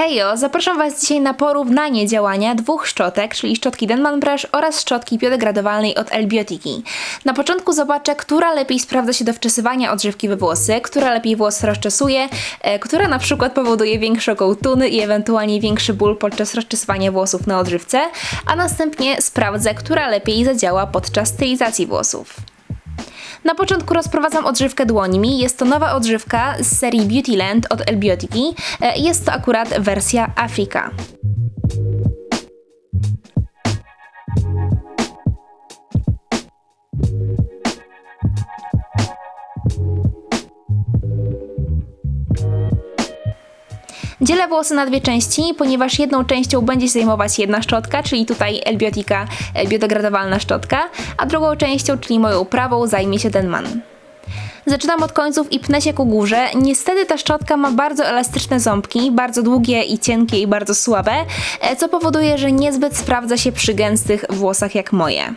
Hejo, zapraszam Was dzisiaj na porównanie działania dwóch szczotek, czyli szczotki Denman Brush oraz szczotki biodegradowalnej od Elbiotiki. Na początku zobaczę, która lepiej sprawdza się do wczesywania odżywki we włosy, która lepiej włos rozczesuje, e, która na przykład powoduje większe kołtuny i ewentualnie większy ból podczas rozczesywania włosów na odżywce, a następnie sprawdzę, która lepiej zadziała podczas stylizacji włosów. Na początku rozprowadzam odżywkę dłońmi. Jest to nowa odżywka z serii Beautyland od Elbiotiki. E, Jest to akurat wersja Afrika. Dzielę włosy na dwie części, ponieważ jedną częścią będzie się zajmować jedna szczotka, czyli tutaj Elbiotika biodegradowalna szczotka, a drugą częścią, czyli moją prawą, zajmie się Denman. Zaczynam od końców i pnę się ku górze. Niestety ta szczotka ma bardzo elastyczne ząbki, bardzo długie i cienkie i bardzo słabe, e, co powoduje, że niezbyt sprawdza się przy gęstych włosach jak moje.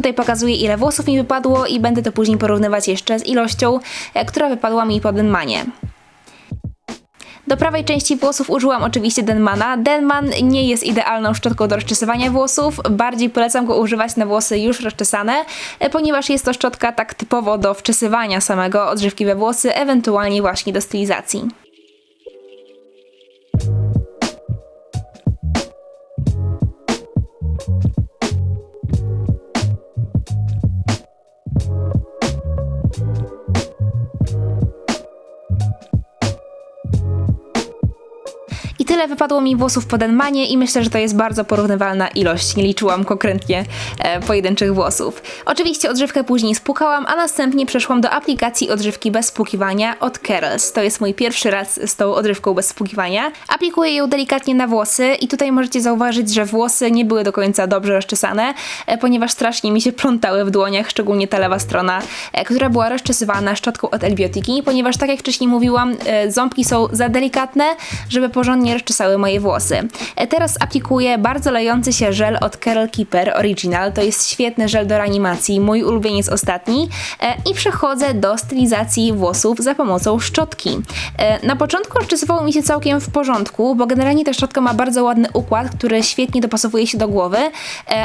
Tutaj pokazuję ile włosów mi wypadło i będę to później porównywać jeszcze z ilością, e, która wypadła mi po Denmanie. Do prawej części włosów użyłam oczywiście Denmana. Denman nie jest idealną szczotką do rozczesywania włosów, bardziej polecam go używać na włosy już rozczesane, e, ponieważ jest to szczotka tak typowo do wczesywania samego odżywki we włosy, ewentualnie właśnie do stylizacji. Tyle wypadło mi włosów po Denmanie i myślę, że to jest bardzo porównywalna ilość. Nie liczyłam konkretnie e, pojedynczych włosów. Oczywiście odżywkę później spłukałam, a następnie przeszłam do aplikacji odżywki bez spłukiwania od Carols. To jest mój pierwszy raz z tą odżywką bez spłukiwania. Aplikuję ją delikatnie na włosy i tutaj możecie zauważyć, że włosy nie były do końca dobrze rozczesane, e, ponieważ strasznie mi się plątały w dłoniach, szczególnie ta lewa strona, e, która była rozczesywana szczotką od Elbiotiki, ponieważ tak jak wcześniej mówiłam, e, ząbki są za delikatne, żeby porządnie rozczesały moje włosy. E, Teraz aplikuję bardzo lejący się żel od Carol Keeper Original. To jest świetny żel do reanimacji, mój ulubieniec ostatni. E, I przechodzę do stylizacji włosów za pomocą szczotki. E, Na początku rozczesywało mi się całkiem w porządku, bo generalnie ta szczotka ma bardzo ładny układ, który świetnie dopasowuje się do głowy,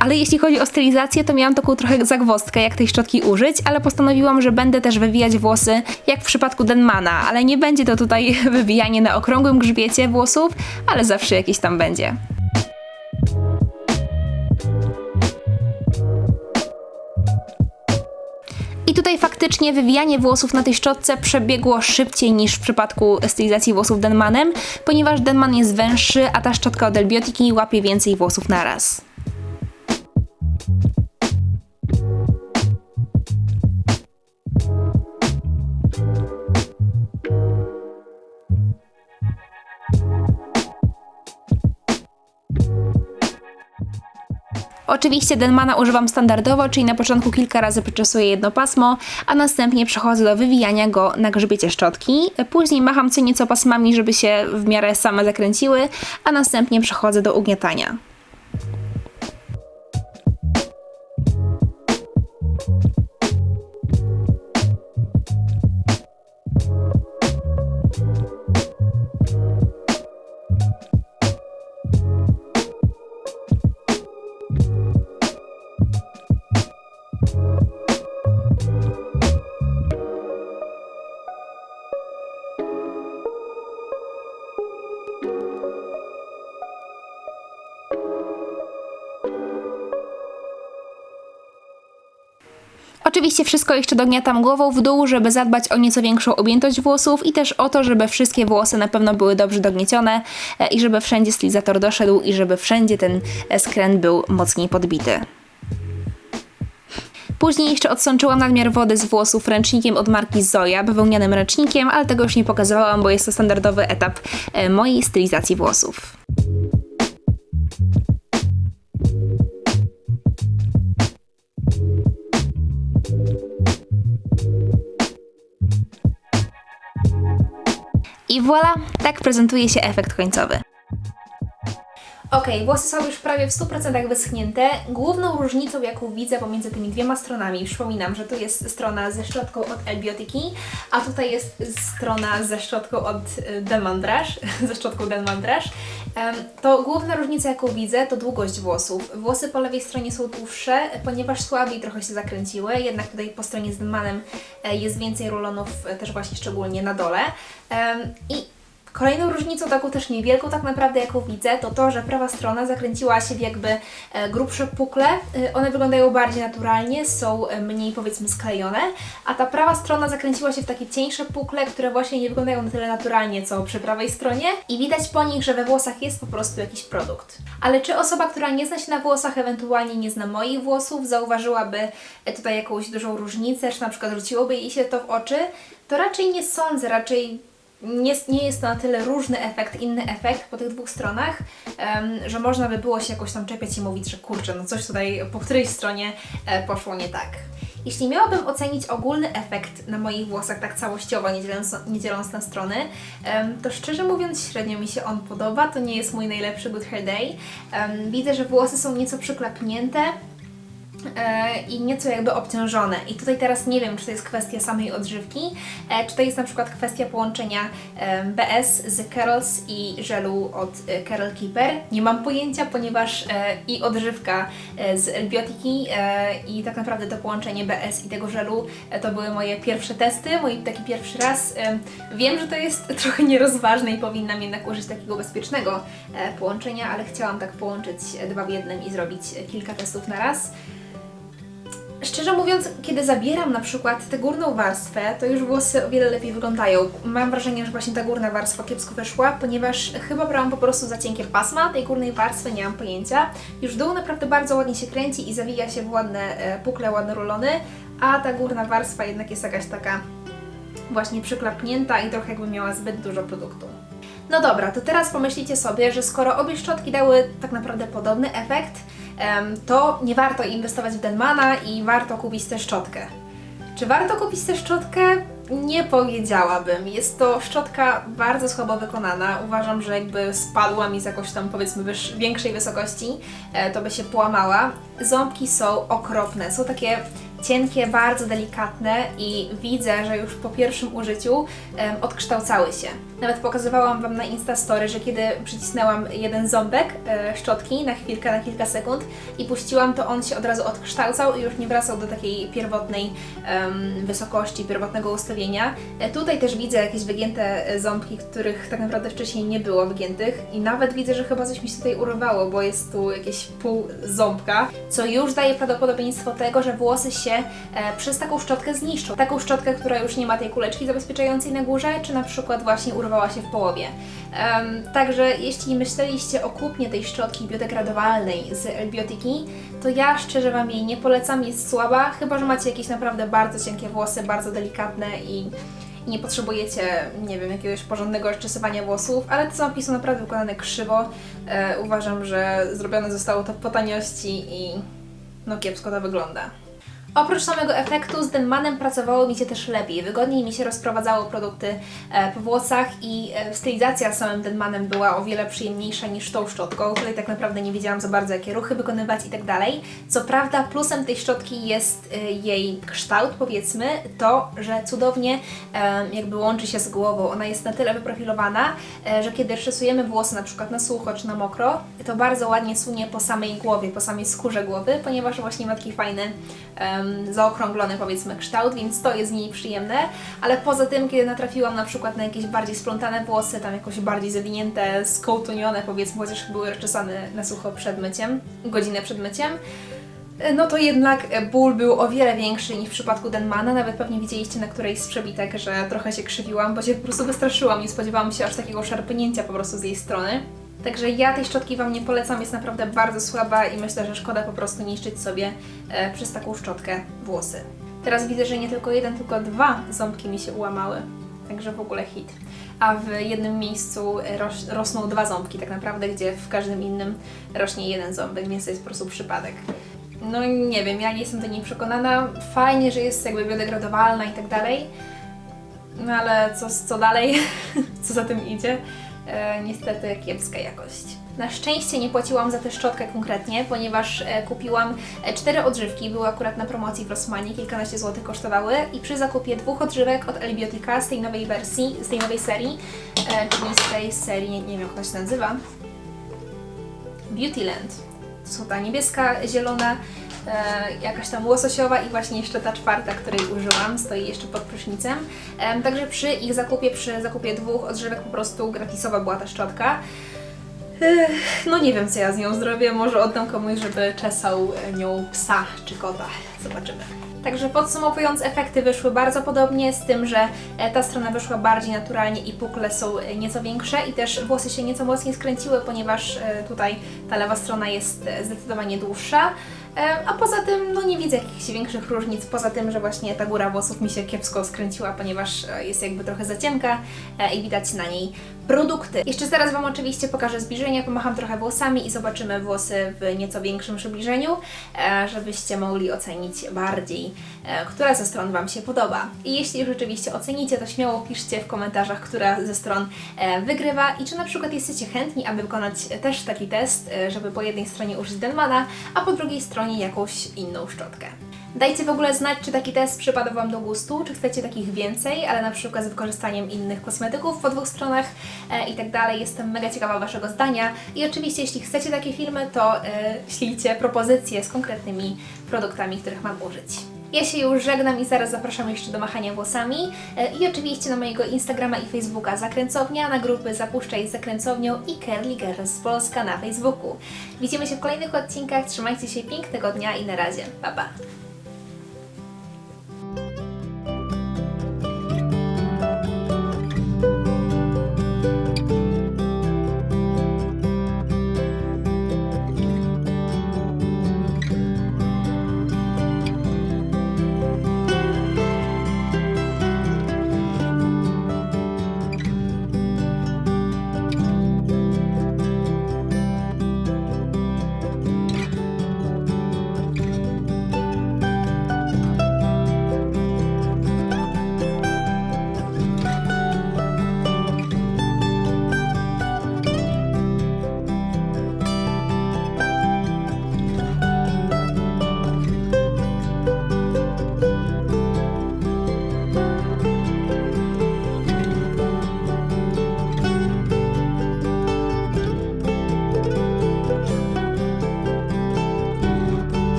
ale jeśli chodzi o stylizację, to miałam taką trochę zagwozdkę, jak tej szczotki użyć, ale postanowiłam, że będę też wywijać włosy, jak w przypadku Denmana, ale nie będzie to tutaj wywijanie na okrągłym grzbiecie włosów, ale zawsze jakieś tam będzie. I tutaj faktycznie wywijanie włosów na tej szczotce przebiegło szybciej niż w przypadku stylizacji włosów Denmanem, ponieważ Denman jest węższy, a ta szczotka od Elbiotiki łapie więcej włosów naraz. Oczywiście Denmana używam standardowo, czyli na początku kilka razy przeczesuję jedno pasmo, a następnie przechodzę do wywijania go na grzbiecie szczotki. Później macham co nieco pasmami, żeby się w miarę same zakręciły, a następnie przechodzę do ugniatania. Oczywiście wszystko jeszcze dogniatam głową w dół, żeby zadbać o nieco większą objętość włosów i też o to, żeby wszystkie włosy na pewno były dobrze dogniecione e, i żeby wszędzie stylizator doszedł i żeby wszędzie ten e, skręt był mocniej podbity. Później jeszcze odsączyłam nadmiar wody z włosów ręcznikiem od marki Zoya, bawełnianym ręcznikiem, ale tego już nie pokazywałam, bo jest to standardowy etap e, mojej stylizacji włosów. I voilà, tak prezentuje się efekt końcowy. Okej, włosy są już prawie w 100% wyschnięte. Główną różnicą, jaką widzę pomiędzy tymi dwiema stronami, przypominam, że tu jest strona ze szczotką od Elbiotyki, a tutaj jest strona ze szczotką od y, Demandraż, ze szczotką Demandraż. Em, To główna różnica, jaką widzę, to długość włosów. Włosy po lewej stronie są dłuższe, ponieważ słabiej trochę się zakręciły, jednak tutaj po stronie z Demanem e, jest więcej rulonów, e, też właśnie szczególnie na dole. I Kolejną różnicą, taką też niewielką tak naprawdę, jaką widzę, to to, że prawa strona zakręciła się w jakby e, grubsze pukle. E, one wyglądają bardziej naturalnie, są e, mniej powiedzmy sklejone, a ta prawa strona zakręciła się w takie cieńsze pukle, które właśnie nie wyglądają na tyle naturalnie, co przy prawej stronie i widać po nich, że we włosach jest po prostu jakiś produkt. Ale czy osoba, która nie zna się na włosach, ewentualnie nie zna moich włosów, zauważyłaby tutaj jakąś dużą różnicę, czy na przykład rzuciłoby jej się to w oczy, to raczej nie sądzę, raczej nie, nie jest to na tyle różny efekt, inny efekt po tych dwóch stronach, że można by było się jakoś tam czepiać i mówić, że kurczę, no coś tutaj po którejś stronie e, poszło nie tak. Jeśli miałabym ocenić ogólny efekt na moich włosach tak całościowo, nie dzieląc, nie dzieląc na strony, to szczerze mówiąc średnio mi się on podoba, to nie jest mój najlepszy Good Hair Day. Widzę, że włosy są nieco przyklapnięte, i nieco jakby obciążone. I tutaj teraz nie wiem, czy to jest kwestia samej odżywki, e, czy to jest na przykład kwestia połączenia e, BS z Carols i żelu od e, Carol Keeper. Nie mam pojęcia, ponieważ e, i odżywka e, z Elbiotyki e, i tak naprawdę to połączenie BS i tego żelu e, to były moje pierwsze testy, mój taki pierwszy raz. E, wiem, że to jest trochę nierozważne i powinnam jednak użyć takiego bezpiecznego e, połączenia, ale chciałam tak połączyć e, dwa w jednym i zrobić e, kilka testów na raz. Szczerze mówiąc, kiedy zabieram na przykład tę górną warstwę, to już włosy o wiele lepiej wyglądają. Mam wrażenie, że właśnie ta górna warstwa kiepsko wyszła, ponieważ chyba brałam po prostu za cienkie pasma tej górnej warstwy, nie mam pojęcia. Już dół naprawdę bardzo ładnie się kręci i zawija się w ładne e, pukle, ładne rulony, a ta górna warstwa jednak jest jakaś taka właśnie przyklapnięta i trochę jakby miała zbyt dużo produktu. No dobra, to teraz pomyślicie sobie, że skoro obie szczotki dały tak naprawdę podobny efekt, to nie warto inwestować w Denmana i warto kupić tę szczotkę. Czy warto kupić tę szczotkę? Nie powiedziałabym. Jest to szczotka bardzo słabo wykonana. Uważam, że jakby spadła mi z jakoś tam powiedzmy większej wysokości, e, to by się połamała. Ząbki są okropne. Są takie cienkie, bardzo delikatne i widzę, że już po pierwszym użyciu em, odkształcały się. Nawet pokazywałam Wam na Instastory, że kiedy przycisnęłam jeden ząbek e, szczotki na chwilkę, na kilka sekund i puściłam, to on się od razu odkształcał i już nie wracał do takiej pierwotnej em, wysokości, pierwotnego ustawienia. E, tutaj też widzę jakieś wygięte e, ząbki, których tak naprawdę wcześniej nie było wygiętych i nawet widzę, że chyba coś mi się tutaj urwało, bo jest tu jakieś pół ząbka, co już daje prawdopodobieństwo tego, że włosy się e, przez taką szczotkę zniszczą. Taką szczotkę, która już nie ma tej kuleczki zabezpieczającej na górze, czy na przykład właśnie urwała się w połowie. Także jeśli myśleliście o kupnie tej szczotki biodegradowalnej z Elbiotyki, to ja szczerze Wam jej nie polecam, jest słaba, chyba że macie jakieś naprawdę bardzo cienkie włosy, bardzo delikatne i nie potrzebujecie, nie wiem, jakiegoś porządnego rozczesywania włosów, ale te ząbki są naprawdę wykonane krzywo. E, uważam, że zrobione zostało to po taniości i no kiepsko to wygląda. Oprócz samego efektu z Denmanem pracowało mi się też lepiej. Wygodniej mi się rozprowadzało produkty e, po włosach i e, stylizacja z samym Denmanem była o wiele przyjemniejsza niż tą szczotką. Tutaj tak naprawdę nie wiedziałam za bardzo jakie ruchy wykonywać i tak dalej. Co prawda plusem tej szczotki jest e, jej kształt powiedzmy, to, że cudownie jakby łączy się z głową. Ona jest na tyle wyprofilowana, że kiedy szysujemy włosy na przykład na sucho czy na mokro, to bardzo ładnie sunie po samej głowie, po samej skórze głowy, ponieważ właśnie ma taki fajny zaokrąglony powiedzmy kształt, więc to jest z niej przyjemne, ale poza tym, kiedy natrafiłam na przykład na jakieś bardziej splątane włosy, tam jakoś bardziej zawinięte, skołtunione powiedzmy, chociaż były rozczesane na sucho przed myciem, godzinę przed myciem, no to jednak ból był o wiele większy niż w przypadku Denmana. Nawet pewnie widzieliście na którejś z przebitek, że trochę się krzywiłam, bo się po prostu wystraszyłam. Nie spodziewałam się aż takiego szarpnięcia po prostu z jej strony. Także ja tej szczotki Wam nie polecam, jest naprawdę bardzo słaba i myślę, że szkoda po prostu niszczyć sobie e, przez taką szczotkę włosy. Teraz widzę, że nie tylko jeden, tylko dwa ząbki mi się ułamały. Także w ogóle hit. A w jednym miejscu e, roś, rosną dwa ząbki tak naprawdę, gdzie w każdym innym rośnie jeden ząbek, więc to jest po prostu przypadek. No nie wiem, ja nie jestem do niej przekonana. Fajnie, że jest jakby biodegradowalna i tak dalej. No ale co, co dalej? co za tym idzie? E, niestety kiepska jakość. Na szczęście nie płaciłam za tę szczotkę konkretnie, ponieważ e, kupiłam e, cztery odżywki, były akurat na promocji w Rossmanie, kilkanaście złotych kosztowały i przy zakupie dwóch odżywek od Elbiotica z tej nowej wersji, z tej nowej serii, e, czyli z tej serii, nie wiem jak ona się nazywa, Beautyland. To są ta niebieska, zielona, e, jakaś tam łososiowa i właśnie jeszcze ta czwarta, której użyłam, stoi jeszcze pod prysznicem. Em, także przy ich zakupie, przy zakupie dwóch odżywek po prostu gratisowa była ta szczotka. No nie wiem co ja z nią zrobię, może oddam komuś, żeby czesał nią psa czy kota. Zobaczymy. Także podsumowując, efekty wyszły bardzo podobnie, z tym, że e, ta strona wyszła bardziej naturalnie i pukle są e, nieco większe i też włosy się nieco mocniej skręciły, ponieważ e, tutaj ta lewa strona jest zdecydowanie dłuższa. A poza tym, no nie widzę jakichś większych różnic, poza tym, że właśnie ta góra włosów mi się kiepsko skręciła, ponieważ jest jakby trochę za cienka i widać na niej produkty. Jeszcze zaraz Wam oczywiście pokażę zbliżenie, pomacham trochę włosami i zobaczymy włosy w nieco większym przybliżeniu, e, żebyście mogli ocenić bardziej, e, która ze stron Wam się podoba. I jeśli już rzeczywiście ocenicie, to śmiało piszcie w komentarzach, która ze stron e, wygrywa i czy na przykład jesteście chętni, aby wykonać też taki test, żeby po jednej stronie użyć Denmana, a po drugiej stronie jakąś inną szczotkę. Dajcie w ogóle znać, czy taki test przypada Wam do gustu, czy chcecie takich więcej, ale na przykład z wykorzystaniem innych kosmetyków po dwóch stronach e, i tak dalej. Jestem mega ciekawa Waszego zdania. I oczywiście, jeśli chcecie takie filmy, to e, ślijcie propozycje z konkretnymi produktami, których mam użyć. Ja się już żegnam i zaraz zapraszam jeszcze do machania włosami e, i oczywiście na mojego Instagrama i Facebooka Zakręcownia, na grupy Zapuszczaj z Zakręcownią i Curly Girls Polska na Facebooku. Widzimy się w kolejnych odcinkach, trzymajcie się pięknego dnia i na razie. Pa pa!